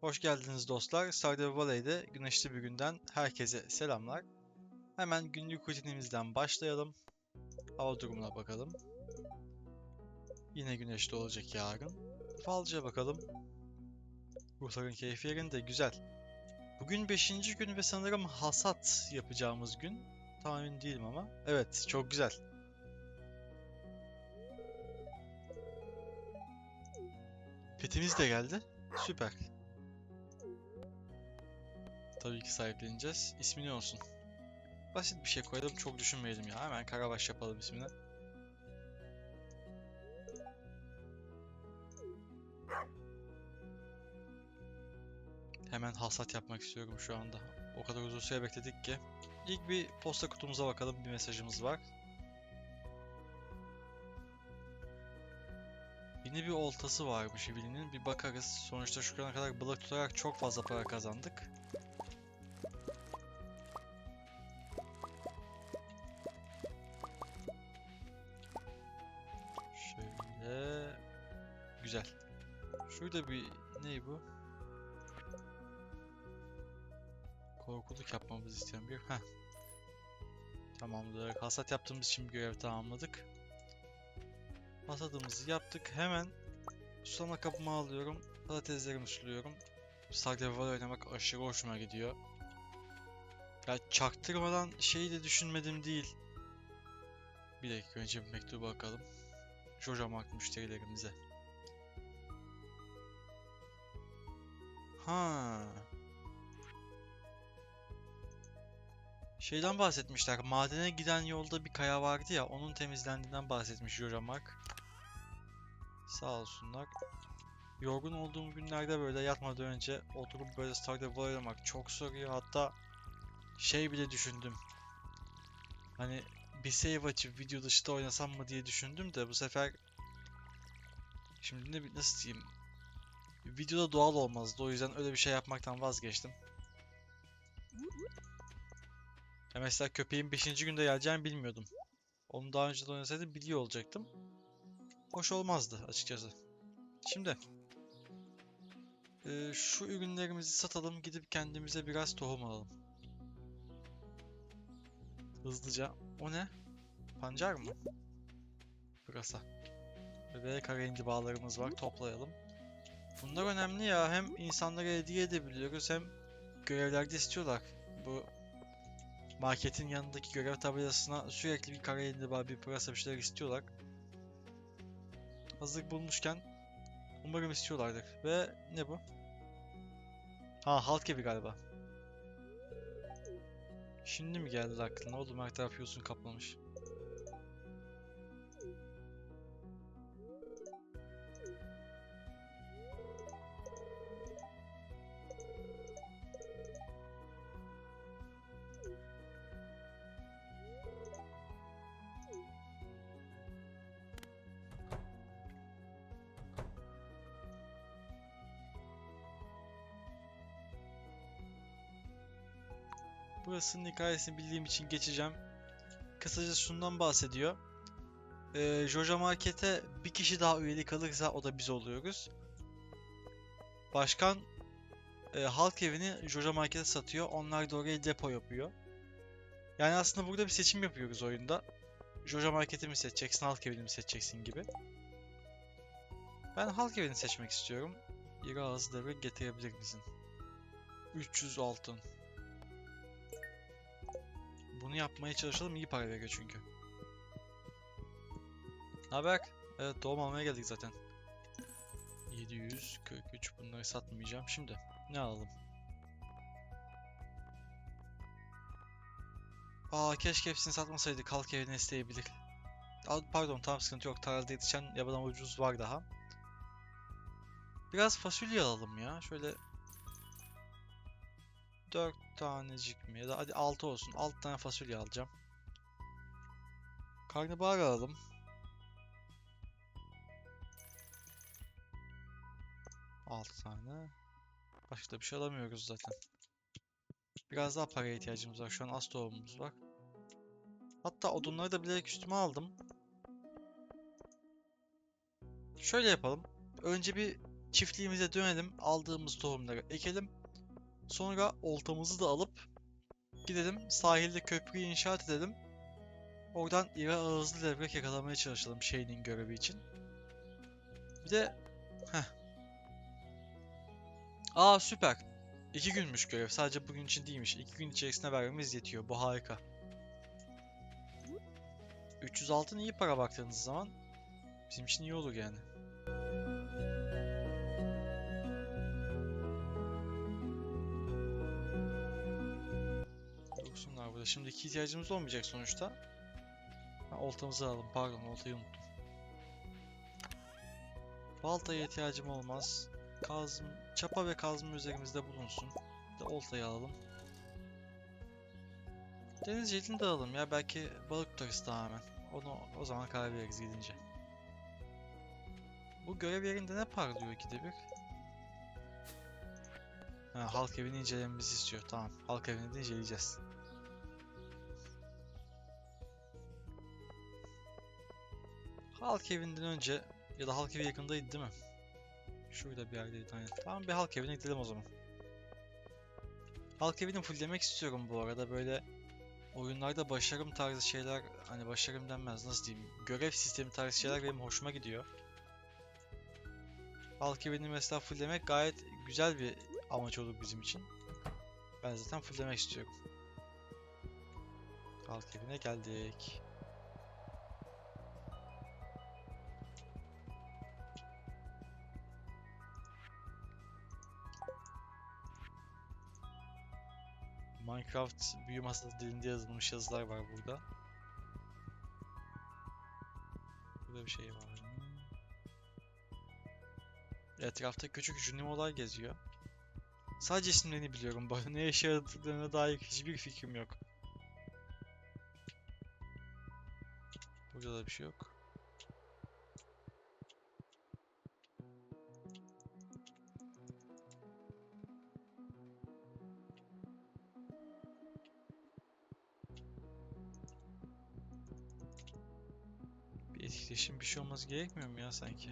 Hoş geldiniz dostlar. Stardew Valley'de güneşli bir günden herkese selamlar. Hemen günlük rutinimizden başlayalım. Hava durumuna bakalım. Yine güneşli olacak yarın. Falcıya bakalım. Ruhların keyfi yerinde, güzel. Bugün 5. gün ve sanırım hasat yapacağımız gün. Tam emin değilim ama. Evet, çok güzel. Petimiz de geldi. Süper. Tabii ki sahipleneceğiz. İsmi ne olsun? Basit bir şey koyalım çok düşünmeyelim ya. Hemen Karabaş yapalım ismini. Hemen hasat yapmak istiyorum şu anda. O kadar uzun süre bekledik ki. İlk bir posta kutumuza bakalım. Bir mesajımız var. Yeni bir oltası varmış birinin. Bir bakarız. Sonuçta şu ana kadar balık tutarak çok fazla para kazandık. Şurada bir ne bu? Korkuluk yapmamızı isteyen bir. Heh. Tamamdır. Hasat yaptığımız için bir görev tamamladık. Hasadımızı yaptık. Hemen sulama kabımı alıyorum. Patateslerimi suluyorum. Valley oynamak aşırı hoşuma gidiyor. Ya çaktırmadan şeyi de düşünmedim değil. Bir dakika önce bir mektubu bakalım. Jojo Mark müşterilerimize. Ha. Şeyden bahsetmişler. Madene giden yolda bir kaya vardı ya, onun temizlendiğinden bahsetmiş Jojo Mark. Sağ olsunlar. Yorgun olduğum günlerde böyle yatmadan önce oturup böyle Stardew Valley oynamak çok soruyor. Hatta şey bile düşündüm. Hani bir save açıp video dışında oynasam mı diye düşündüm de bu sefer şimdi ne nasıl diyeyim videoda doğal olmazdı o yüzden öyle bir şey yapmaktan vazgeçtim. Ya mesela köpeğin 5. günde geleceğini bilmiyordum. Onu daha önce de oynasaydım biliyor olacaktım. Hoş olmazdı açıkçası. Şimdi eee, şu ürünlerimizi satalım gidip kendimize biraz tohum alalım. Hızlıca. O ne? Pancar mı? Pırasa. Ve kara bağlarımız var. Toplayalım. Bunlar önemli ya. Hem insanlara hediye edebiliyoruz hem görevlerde istiyorlar. Bu marketin yanındaki görev tabelasına sürekli bir kara indiba, bir pırasa bir şeyler istiyorlar. Hazır bulmuşken umarım istiyorlardır. Ve ne bu? Ha halk evi galiba. Şimdi mi geldi aklına? Oğlum her taraf yosun kaplamış. Burasının hikayesini bildiğim için geçeceğim. Kısaca şundan bahsediyor. Ee, Jojo Market'e bir kişi daha üyelik alırsa o da biz oluyoruz. Başkan e, halk evini Jojo Market'e satıyor. Onlar da oraya depo yapıyor. Yani aslında burada bir seçim yapıyoruz oyunda. Jojo Market'i mi seçeceksin, halk evini mi seçeceksin gibi. Ben halk evini seçmek istiyorum. İri ağızları getirebilir misin? 300 altın. Bunu yapmaya çalışalım iyi para veriyor çünkü. Haber? Evet doğum almaya geldik zaten. 743 bunları satmayacağım. Şimdi ne alalım? Aa keşke hepsini satmasaydık. Halk evine isteyebilir. Aa, pardon tam sıkıntı yok. Tarlada yetişen yabadan ucuz var daha. Biraz fasulye alalım ya. Şöyle 4 tanecik mi ya da hadi 6 olsun. 6 tane fasulye alacağım. Karnabahar alalım. Altı tane. Başka da bir şey alamıyoruz zaten. Biraz daha paraya ihtiyacımız var. Şu an az tohumumuz var. Hatta odunları da bilerek üstüme aldım. Şöyle yapalım. Önce bir Çiftliğimize dönelim. Aldığımız tohumları ekelim. Sonra oltamızı da alıp gidelim sahilde köprüyü inşaat edelim. Oradan iri ağızlı levrek yakalamaya çalışalım şeyinin görevi için. Bir de heh. Aa süper. İki günmüş görev. Sadece bugün için değilmiş. İki gün içerisinde vermemiz yetiyor. Bu harika. 300 altın iyi para baktığınız zaman. Bizim için iyi olur yani. Dursunlar burada. Şimdi iki ihtiyacımız olmayacak sonuçta. Ha, oltamızı alalım. Pardon oltayı unuttum. Baltaya ihtiyacım olmaz. Kazım, çapa ve kazma üzerimizde bulunsun. De oltayı alalım. Deniz jetini de alalım ya. Belki balık tutarız tamamen. Onu o zaman karar veririz gidince. Bu görev yerinde ne parlıyor ikide bir? Ha, halk evini incelememizi istiyor. Tamam. Halk evini de inceleyeceğiz. Halk evinden önce ya da halk evi yakındaydı değil mi? Şurada bir yerdeydi aynen. Tamam bir halk evine gidelim o zaman. Halk evini fulllemek istiyorum bu arada böyle oyunlarda başarım tarzı şeyler hani başarım denmez nasıl diyeyim görev sistemi tarzı şeyler benim hoşuma gidiyor. Halk evini mesela fulllemek gayet güzel bir amaç olur bizim için. Ben zaten fulllemek istiyorum. Halk evine geldik. Minecraft büyü masası dilinde yazılmış yazılar var burada. Burada bir şey var? Etrafta küçük Junimo'lar geziyor. Sadece isimlerini biliyorum. Ne işe yaradıklarına dair hiçbir fikrim yok. Burada da bir şey yok. Etkileşim bir şey olması gerekmiyor mu ya sanki?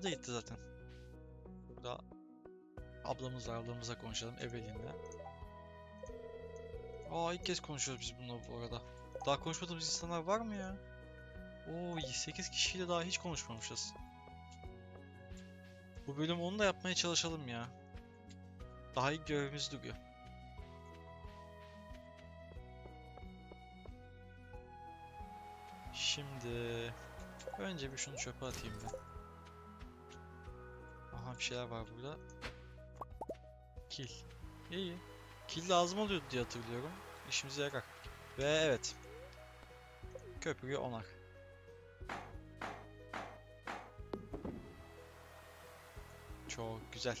Evet görev de gitti zaten. Burada ablamızla konuşalım Evelyn'le. Aa ilk kez konuşuyoruz biz bununla bu arada. Daha konuşmadığımız insanlar var mı ya? Oo 8 kişiyle daha hiç konuşmamışız. Bu bölüm onu da yapmaya çalışalım ya. Daha ilk görevimiz duruyor. Şimdi önce bir şunu çöpe atayım ben. Bir şeyler var burada. Kil. İyi. Kil lazım oluyordu diye hatırlıyorum. İşimize yarar. Ve evet. Köprüyü onar. Çok güzel.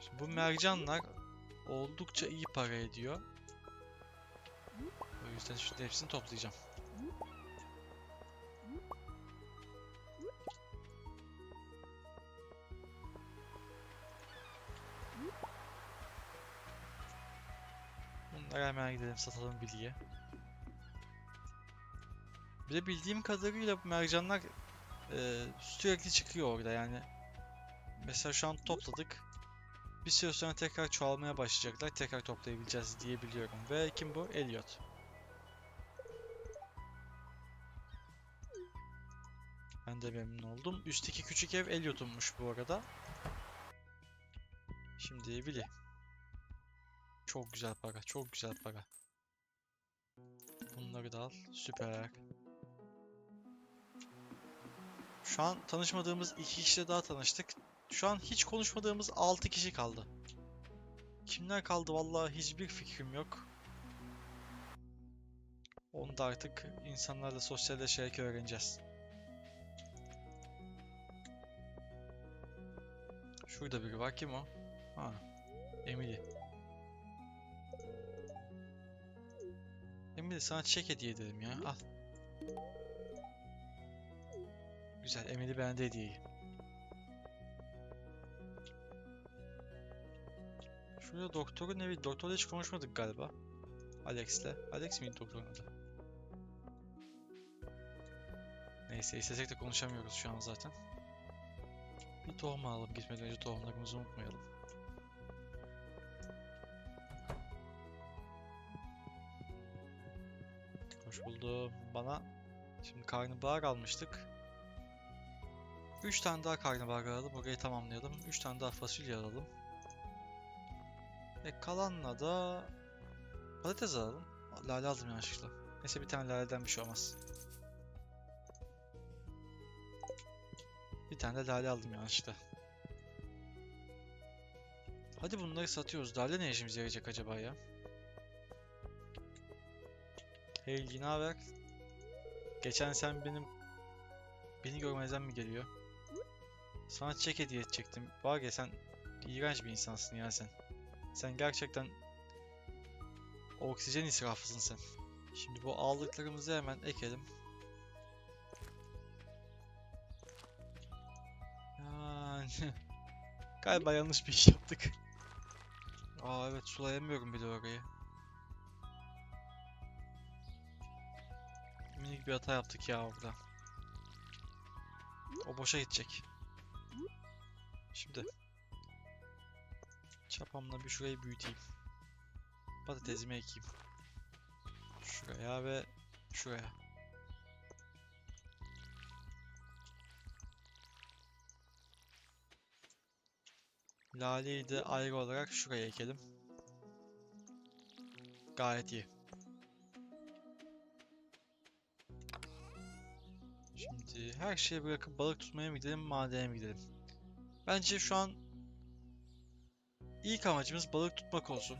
Şimdi bu mercanlar oldukça iyi para ediyor. O yüzden şimdi hepsini toplayacağım. Hemen gidelim satalım bilgiye. Bir de bildiğim kadarıyla bu mercanlar e, sürekli çıkıyor orada yani. Mesela şu an topladık. Bir süre sonra tekrar çoğalmaya başlayacaklar. Tekrar toplayabileceğiz diye biliyorum. Ve kim bu? Elliot. Ben de memnun oldum. Üstteki küçük ev Elliot'unmuş bu arada. Şimdi Willy. Çok güzel para. Çok güzel para. Bunları da al. Süper. Şu an tanışmadığımız iki kişiyle daha tanıştık. Şu an hiç konuşmadığımız 6 kişi kaldı. Kimler kaldı vallahi hiçbir fikrim yok. Onu da artık insanlarla sosyalleşerek öğreneceğiz. Şurada biri var. Kim o? Ha. Emily. Emily sana çiçek hediye edelim ya. Al. Güzel. Emily beğendi hediyeyi. Şurada doktorun evi. Doktorla hiç konuşmadık galiba. Alex'le. Alex miydi doktorun adı? Neyse istesek de konuşamıyoruz şu an zaten. Bir tohum alalım gitmeden önce tohumlarımızı unutmayalım. Hoş buldum. Bana şimdi karnabahar almıştık. 3 tane daha karnabahar alalım. Orayı tamamlayalım. 3 tane daha fasulye alalım. E kalanla da patates alalım. Lale aldım yanlışlıkla. Neyse bir tane laleden bir şey olmaz. Bir tane de lale aldım yanlışlıkla. Hadi bunları satıyoruz. Lale ne işimize yarayacak acaba ya? Hey ne haber? Geçen sen benim beni görmezden mi geliyor? Sana çiçek hediye edecektim. Var ya sen iğrenç bir insansın ya sen. Sen gerçekten oksijen israfısın sen. Şimdi bu aldıklarımızı hemen ekelim. Yani galiba yanlış bir iş yaptık. Aa evet sulayamıyorum bile orayı. Minik bir hata yaptık ya orada. O boşa gidecek. Şimdi çapamla bir şurayı büyüteyim. Patatesimi ekeyim. Şuraya ve şuraya. Laleyi de ayrı olarak şuraya ekelim. Gayet iyi. Şimdi her şeyi bırakıp balık tutmaya mı gidelim, madene mi gidelim? Bence şu an ilk amacımız balık tutmak olsun.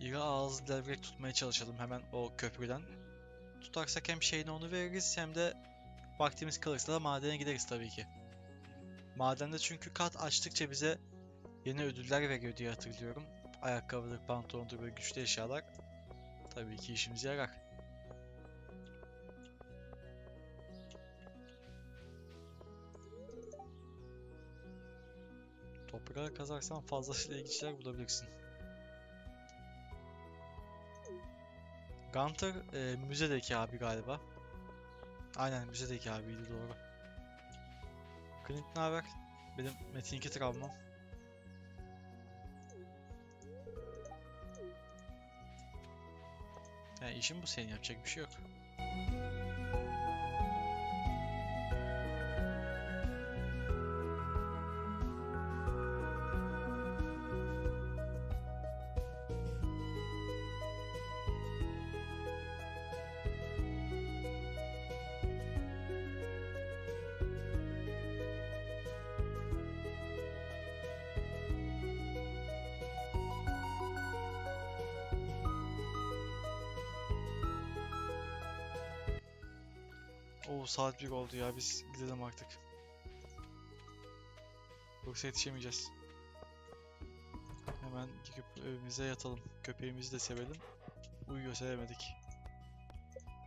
İri ağızlı levrek tutmaya çalışalım hemen o köprüden. Tutarsak hem şeyini onu veririz hem de vaktimiz kalırsa da madene gideriz tabii ki. Madende çünkü kat açtıkça bize yeni ödüller veriyor diye hatırlıyorum. Ayakkabıdır, pantolondur böyle güçlü eşyalar. Tabii ki işimize yarar. Toprağı kazarsan fazlasıyla ilginç bulabilirsin. Gunter e, müzedeki abi galiba. Aynen müzedeki abiydi doğru. Clint ne haber? Benim Metin 2 travmam. Yani işin bu senin yapacak bir şey yok. Oo saat 1 oldu ya biz gidelim artık. Yoksa yetişemeyeceğiz. Hemen gidip evimize yatalım. Köpeğimizi de sevelim. Uyuyor sevemedik.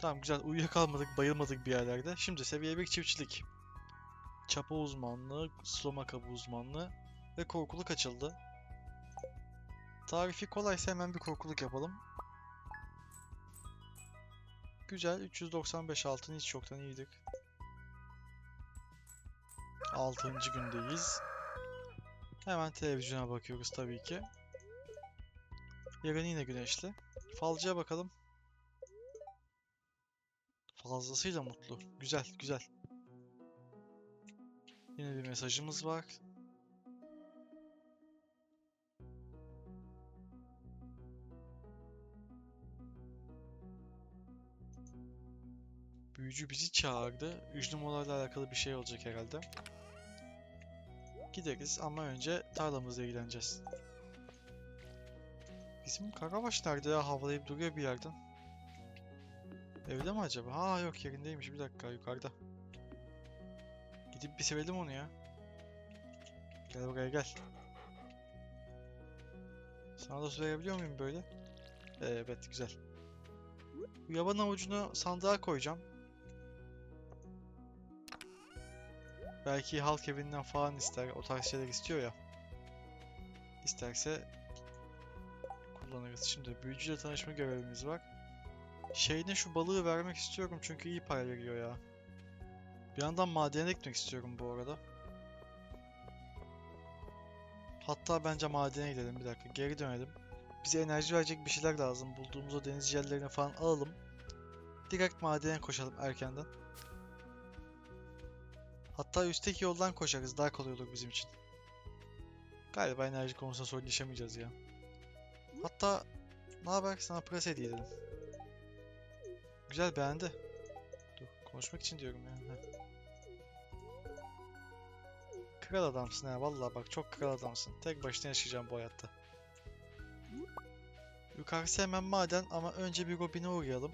Tamam güzel uyuyakalmadık bayılmadık bir yerlerde. Şimdi seviye 1 çiftçilik. Çapa uzmanlığı, sulama kabı uzmanlığı ve korkuluk açıldı. Tarifi kolaysa hemen bir korkuluk yapalım. Güzel. 395 altın hiç çoktan iyiydik. 6. gündeyiz. Hemen televizyona bakıyoruz tabii ki. Yarın yine güneşli. Falcıya bakalım. Fazlasıyla mutlu. Güzel, güzel. Yine bir mesajımız var. Büyücü bizi çağırdı. Üç numaralarla alakalı bir şey olacak herhalde. Gideriz ama önce tarlamızla ilgileneceğiz. Bizim Karabaş nerede ya? Havalayıp duruyor bir yerden. Evde mi acaba? Ha yok yerindeymiş. Bir dakika yukarıda. Gidip bir sevelim onu ya. Gel buraya gel. Sana da su verebiliyor muyum böyle? Evet güzel. Bu yaban avucunu sandığa koyacağım. Belki halk evinden falan ister. O tarz şeyler istiyor ya. İsterse kullanırız. Şimdi büyücüyle tanışma görevimiz var. Şeyine şu balığı vermek istiyorum çünkü iyi para veriyor ya. Bir yandan madene gitmek istiyorum bu arada. Hatta bence madene gidelim bir dakika. Geri dönelim. Bize enerji verecek bir şeyler lazım. Bulduğumuz o deniz jellerini falan alalım. Direkt madene koşalım erkenden. Hatta üstteki yoldan koşarız. Daha kolay olur bizim için. Galiba enerji konusunda sorun yaşamayacağız ya. Hatta ne haber sana pres hediye edelim. Güzel beğendi. Dur konuşmak için diyorum ya. Heh. Kral adamsın ha vallahi bak çok kral adamsın. Tek başına yaşayacağım bu hayatta. Yukarısı hemen maden ama önce bir Robin'e uğrayalım.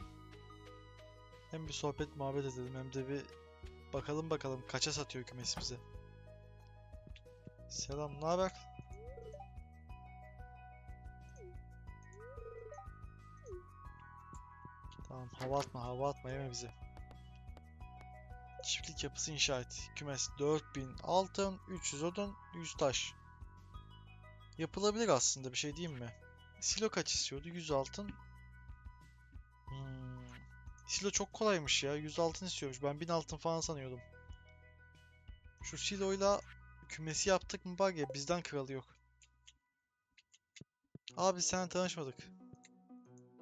Hem bir sohbet muhabbet edelim hem de bir bakalım bakalım kaça satıyor kümesi bize. Selam, ne haber? Tamam, hava atma, hava atma, yeme bizi. Çiftlik yapısı inşa et. Kümes 4000 altın, 300 odun, 100 taş. Yapılabilir aslında bir şey diyeyim mi? Silo kaç istiyordu? 100 altın. Silo çok kolaymış ya. 100 altın istiyormuş. Ben 1000 altın falan sanıyordum. Şu siloyla kümesi yaptık mı var ya bizden kralı yok. Abi sen tanışmadık.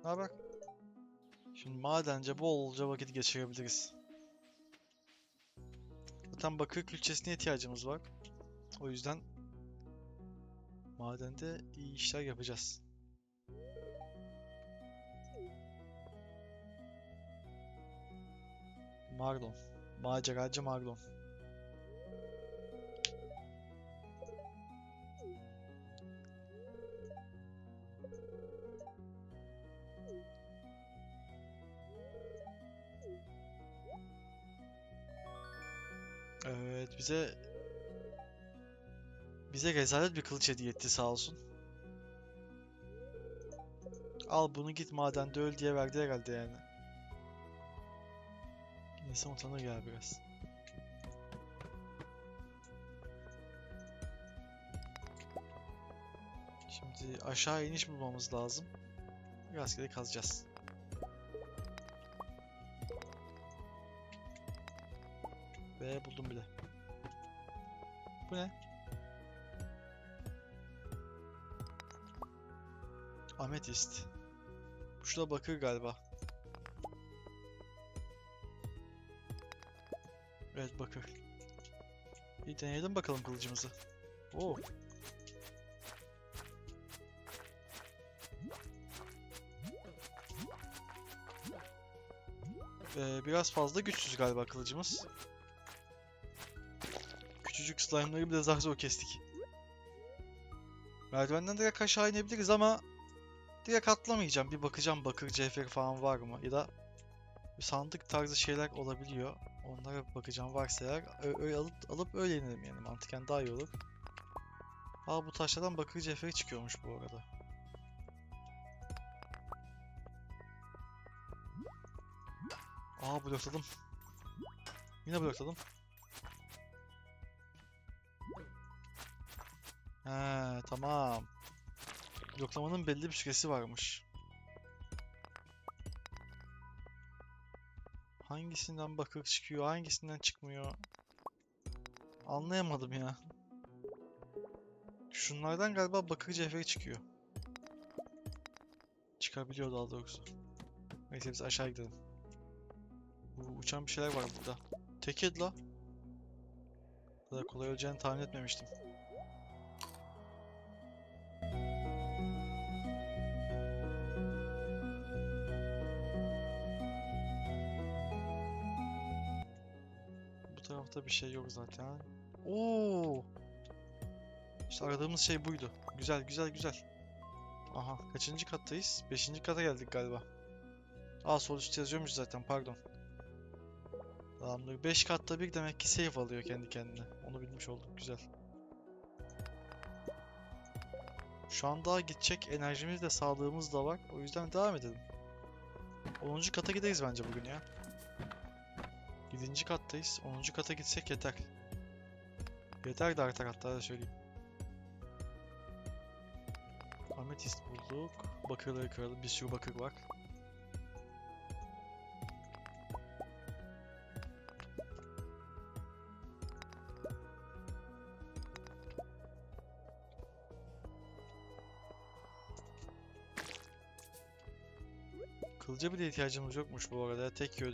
Ne haber? Şimdi madence bolca vakit geçirebiliriz. Zaten bakır külçesine ihtiyacımız var. O yüzden madende iyi işler yapacağız. Marlon. Maceracı Marlon. Evet bize bize rezalet bir kılıç hediye etti sağ olsun. Al bunu git madende öl diye verdi herhalde yani. İnsan utanır ya biraz. Şimdi aşağı iniş bulmamız lazım. Rastgele kazacağız. Ve buldum bile. Bu ne? Ametist. Bu şurada bakır galiba. Evet bakır. Bir deneyelim bakalım kılıcımızı. Oo. Ee, biraz fazla güçsüz galiba kılıcımız. Küçücük slime'ları bile zar zor kestik. Merdivenden direkt aşağı inebiliriz ama direkt atlamayacağım. Bir bakacağım bakır cevheri falan var mı? Ya da sandık tarzı şeyler olabiliyor. Onlara bakacağım varsa eğer öyle alıp alıp öyle inelim yani mantıken daha iyi olur. Aa bu taşlardan bakır cevheri çıkıyormuş bu arada. Aa blokladım. Yine blokladım. He tamam. Bloklamanın belli bir süresi varmış. Hangisinden bakır çıkıyor, hangisinden çıkmıyor? Anlayamadım ya. Şunlardan galiba bakır cevheri çıkıyor. Çıkabiliyor daha doğrusu. Neyse biz aşağı gidelim. Bu uçan bir şeyler var burada. Teked la. Bu kadar kolay öleceğini tahmin etmemiştim. Bu tarafta bir şey yok zaten. Oo! İşte aradığımız şey buydu. Güzel, güzel, güzel. Aha, kaçıncı kattayız? Beşinci kata geldik galiba. Aa, sol üstte yazıyormuş zaten, pardon. Tamamdır. 5 katta bir demek ki save alıyor kendi kendine. Onu bilmiş olduk, güzel. Şu an daha gidecek enerjimiz de sağlığımız da var. O yüzden devam edelim. 10. kata gideriz bence bugün ya. 7. kattayız. 10. kata gitsek yeter. Yeter de artar hatta da söyleyeyim. Ametist bulduk. Bakırları kıralım. Bir sürü bakır var. Kılıca bile ihtiyacımız yokmuş bu arada. Tek yiyor.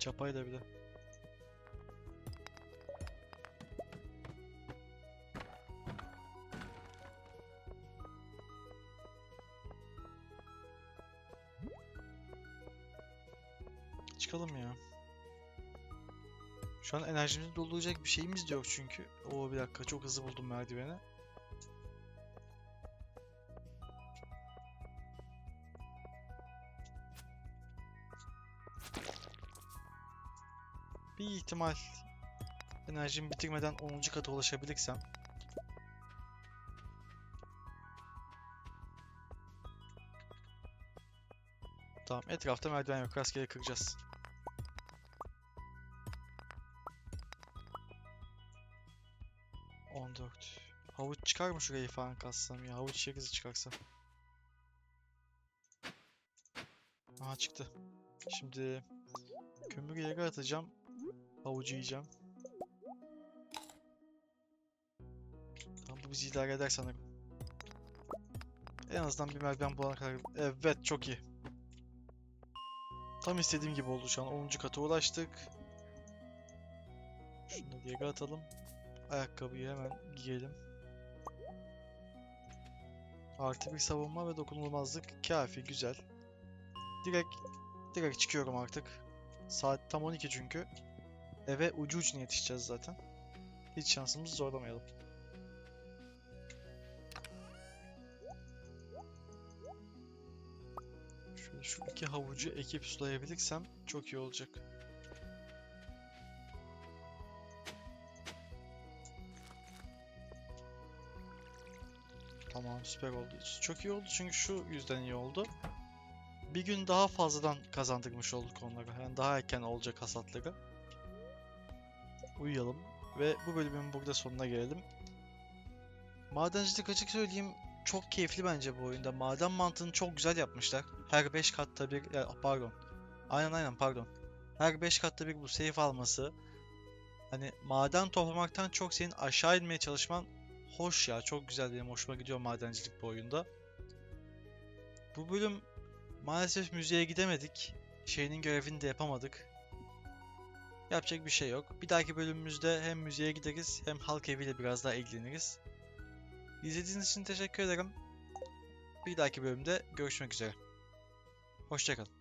Çapayla bile. Çıkalım ya. Şu an enerjimizi dolduracak bir şeyimiz de yok çünkü. Oo bir dakika çok hızlı buldum merdiveni. İhtimal enerjimi bitirmeden 10. kata ulaşabilirsem Tamam etrafta merdiven yok rastgele kıracağız. On dört. Havuç çıkar mı şurayı falan kassam ya? Havuç yeriz çıkarsa. Aha çıktı. Şimdi kömür yere atacağım. Havucu yiyeceğim. Tamam bu bizi idare eder sanırım. En azından bir merdiven bulana kadar. Evet çok iyi. Tam istediğim gibi oldu şu an. 10. kata ulaştık. Şunu da yere atalım. Ayakkabıyı hemen giyelim. Artı bir savunma ve dokunulmazlık kafi güzel. Direkt direkt çıkıyorum artık. Saat tam 12 çünkü. Eve ucu ucuna yetişeceğiz zaten. Hiç şansımızı zorlamayalım. Şöyle şu iki havucu ekip sulayabilirsem çok iyi olacak. Tamam süper oldu. Çok iyi oldu çünkü şu yüzden iyi oldu. Bir gün daha fazladan kazandırmış olduk onlara. Yani daha erken olacak hasatları. Uyuyalım. Ve bu bölümün burada sonuna gelelim. Madencilik açık söyleyeyim çok keyifli bence bu oyunda. Maden mantığını çok güzel yapmışlar. Her 5 katta bir pardon. Aynen aynen pardon. Her 5 katta bir bu safe alması. Hani maden toplamaktan çok senin aşağı inmeye çalışman hoş ya. Çok güzel benim hoşuma gidiyor madencilik bu oyunda. Bu bölüm maalesef müzeye gidemedik. Şeyinin görevini de yapamadık. Yapacak bir şey yok. Bir dahaki bölümümüzde hem müzeye gideriz hem halk eviyle biraz daha ilgileniriz. İzlediğiniz için teşekkür ederim. Bir dahaki bölümde görüşmek üzere. Hoşçakalın.